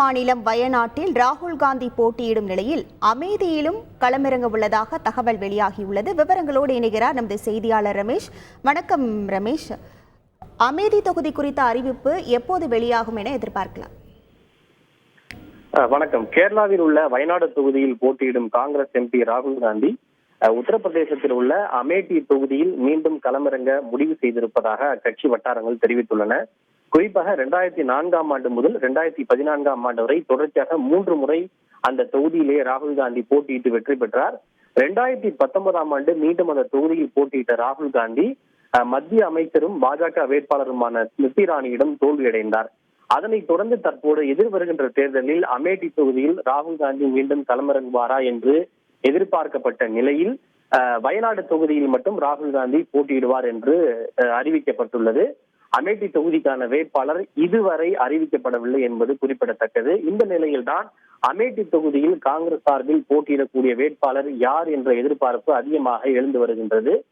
மாநிலம் வயநாட்டில் ராகுல் காந்தி போட்டியிடும் நிலையில் அமேதியிலும் களமிறங்க உள்ளதாக தகவல் வெளியாகியுள்ளது. விவரங்களோடு இணைகிறார் நமது செய்தியாளர் ரமேஷ். வணக்கம் ரமேஷ். அமேதி தொகுதி குறித்த அறிவிப்பு எப்போது வெளியாகும் என எதிர்பார்க்கலாம். வணக்கம். கேரளாவில் உள்ள வயநாடு தொகுதியில் போட்டியிடும் காங்கிரஸ் எம்பி ராகுல் காந்தி உத்தரப்பிரதேசத்தில் உள்ள அமேட்டி தொகுதியில் மீண்டும் களமிறங்க முடிவு செய்திருப்பதாக அக்கட்சி வட்டாரங்கள் தெரிவித்துள்ளன. குறிப்பாக ரெண்டாயிரத்தி நான்காம் ஆண்டு முதல் ரெண்டாயிரத்தி பதினான்காம் ஆண்டு வரை தொடர்ச்சியாக மூன்று முறை அந்த தொகுதியிலேயே ராகுல் காந்தி போட்டியிட்டு வெற்றி பெற்றார். ரெண்டாயிரத்தி பத்தொன்பதாம் ஆண்டு மீண்டும் அந்த தொகுதியில் போட்டியிட்ட ராகுல் காந்தி மத்திய அமைச்சரும் பாஜக வேட்பாளருமான ஸ்மிருதி இராணியிடம் தோல்வியடைந்தார். அதனைத் தொடர்ந்து தற்போது எதிர்வருகின்ற தேர்தலில் அமேட்டி தொகுதியில் ராகுல் காந்தி மீண்டும் களமிறங்குவாரா என்று எதிர்பார்க்கப்பட்ட நிலையில் வயநாடு தொகுதியில் மட்டும் ராகுல் காந்தி போட்டியிடுவார் என்று அறிவிக்கப்பட்டுள்ளது. அமேட்டி தொகுதிக்கான வேட்பாளர் இதுவரை அறிவிக்கப்படவில்லை என்பது குறிப்பிடத்தக்கது. இந்த நிலையில்தான் அமேட்டி தொகுதியில் காங்கிரஸ் சார்பில் போட்டியிடக்கூடிய வேட்பாளர் யார் என்ற எதிர்பார்ப்பு அதிகமாக எழுந்து வருகின்றது.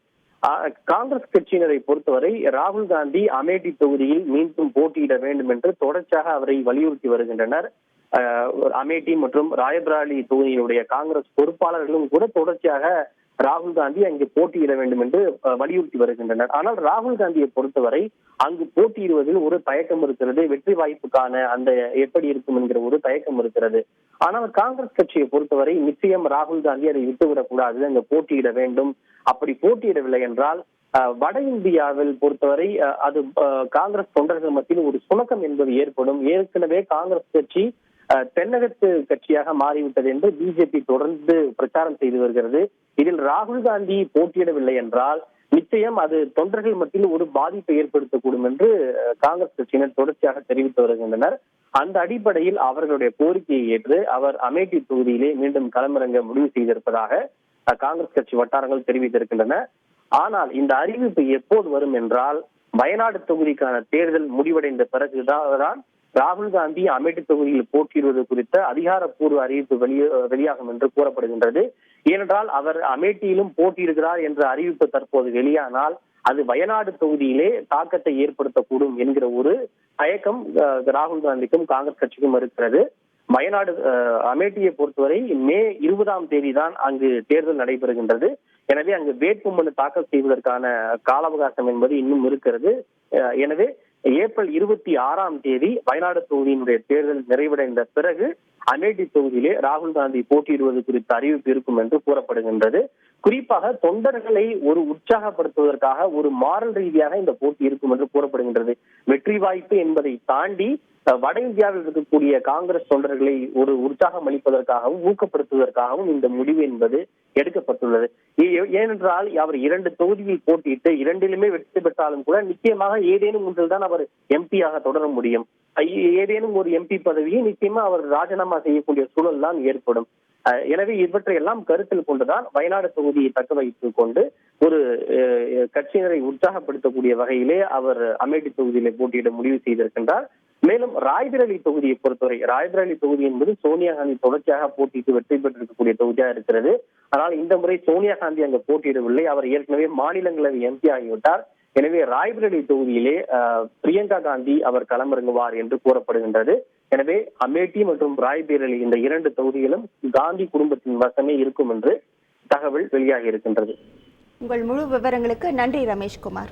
ஆஹ் காங்கிரஸ் கட்சியினரை பொறுத்தவரை ராகுல் காந்தி அமேட்டி தொகுதியில் மீண்டும் போட்டியிட வேண்டும் என்று தொடர்ச்சியாக அவரை வலியுறுத்தி வருகின்றனர். ஆஹ் அமேட்டி மற்றும் ராயபராலி தொகுதியினுடைய காங்கிரஸ் பொறுப்பாளர்களும் கூட தொடர்ச்சியாக ராகுல் காந்தி அங்கு போட்டியிட வேண்டும் என்று வலியுறுத்தி வருகின்றனர். ஆனால் ராகுல் காந்தியை பொறுத்தவரை அங்கு போட்டியிடுவதில் ஒரு தயக்கம் இருக்கிறது. வெற்றி வாய்ப்புக்கான அந்த எப்படி இருக்கும் என்கிற ஒரு தயக்கம் இருக்கிறது. ஆனால் காங்கிரஸ் கட்சியை பொறுத்தவரை நிச்சயம் ராகுல் காந்தி அதை விட்டுவிடக்கூடாது. அங்கு போட்டியிட வேண்டும். அப்படி போட்டியிடவில்லை என்றால் அஹ், வட இந்தியாவில் பொறுத்தவரை அஹ், அது அஹ், காங்கிரஸ் தொண்டர்கள் மத்தியில் ஒரு சுணக்கம் என்பது ஏற்படும். ஏற்கனவே காங்கிரஸ் கட்சி தென்னகத்து கட்சியாக மாறிவிட்டது என்று பிஜேபி தொடர்ந்து பிரச்சாரம் செய்து வருகிறது. இதில் ராகுல் காந்தி போட்டியிடவில்லை என்றால் நிச்சயம் அது தொண்டர்கள் மத்தியில் ஒரு பாதிப்பை ஏற்படுத்தக்கூடும் என்று காங்கிரஸ் கட்சியினர் தொடர்ச்சியாக தெரிவித்து வருகின்றனர். அந்த அடிப்படையில் அவர்களுடைய கோரிக்கையை ஏற்று அவர் அமேட்டி தொகுதியிலே மீண்டும் களமிறங்க முடிவு செய்திருப்பதாக காங்கிரஸ் கட்சி வட்டாரங்கள் தெரிவித்திருக்கின்றன. ஆனால் இந்த அறிவிப்பு எப்போது வரும் என்றால் வயநாடு தொகுதிக்கான தேர்தல் முடிவடைந்த பிறகுதான் ராகுல் காந்தி அமேட்டி தொகுதியில் போட்டியிடுவது குறித்த அதிகாரப்பூர்வ அறிவிப்பு வெளியே வெளியாகும் என்று கூறப்படுகின்றது. ஏனென்றால் அவர் அமேட்டியிலும் போட்டியிடுகிறார் என்ற அறிவிப்பு தற்போது வெளியானால் அது வயநாடு தொகுதியிலே தாக்கத்தை ஏற்படுத்தக்கூடும் என்கிற ஒரு தயக்கம் ராகுல் காந்திக்கும் காங்கிரஸ் கட்சிக்கும் இருக்கிறது. வயநாடு அஹ், அமேட்டியை பொறுத்தவரை மே இருபதாம் தேதி தான் அங்கு தேர்தல் நடைபெறுகின்றது. எனவே அங்கு வேட்புமனு தாக்கல் செய்வதற்கான கால அவகாசம் என்பது இன்னும் இருக்கிறது. எனவே ஏப்ரல் இருபத்தி ஆறாம் தேதி வயநாடு தொகுதியினுடைய தேர்தல் நிறைவடைந்த பிறகு அமேட்டி தொகுதியிலே ராகுல் காந்தி போட்டியிடுவது குறித்த அறிவிப்பு இருக்கும் என்று கூறப்படுகின்றது. குறிப்பாக தொண்டர்களை ஒரு உற்சாகப்படுத்துவதற்காக ஒரு மாரல் ரீதியாக இந்த போட்டி இருக்கும் என்று கூறப்படுகின்றது. வெற்றி வாய்ப்பு என்பதை தாண்டி வட இந்தியாவில் இருக்கக்கூடிய காங்கிரஸ் தொண்டர்களை ஒரு உற்சாகம் அளிப்பதற்காகவும் ஊக்கப்படுத்துவதற்காகவும் இந்த முடிவு என்பது எடுக்கப்பட்டுள்ளது. ஏனென்றால் அவர் இரண்டு தொகுதியில் போட்டியிட்டு இரண்டிலுமே வெற்றி பெற்றாலும் கூட நிச்சயமாக ஏதேனும் ஒன்றில் தான் அவர் எம்பியாக தொடர முடியும். ஏதேனும் ஒரு எம்பி பதவியை நிச்சயமா அவர் ராஜினாமா செய்யக்கூடிய சூழல் தான் ஏற்படும். எனவே இவற்றை எல்லாம் கருத்தில் கொண்டுதான் வயநாடு தொகுதியை தக்க வைத்துக் கொண்டு ஒரு கட்சியினரை உற்சாகப்படுத்தக்கூடிய வகையிலே அவர் அமேட்டி தொகுதியிலே போட்டியிட முடிவு செய்திருக்கின்றார். மேலும் ராய்பரேலி தொகுதியை பொறுத்தவரை ராய்பரேலி தொகுதி என்பது சோனியா காந்தி தொடர்ச்சியாக போட்டியிட்டு வெற்றி பெற்றிருக்கக்கூடிய தொகுதியாக இருக்கிறது. ஆனால் இந்த முறை சோனியா காந்தி அங்கு போட்டியிடவில்லை. அவர் ஏற்கனவே மாநிலங்களவை எம்பி ஆகிவிட்டார். எனவே ராய்பரேலி தொகுதியிலே பிரியங்கா காந்தி அவர் களமிறங்குவார் என்று கூறப்படுகின்றது. எனவே அமேட்டி மற்றும் ராய்பரேலி இந்த இரண்டு தொகுதிகளும் காந்தி குடும்பத்தின் வசமே இருக்கும் என்று தகவல் வெளியாகி இருக்கின்றது. உங்கள் முழு விவரங்களுக்கு நன்றி ரமேஷ்குமார்.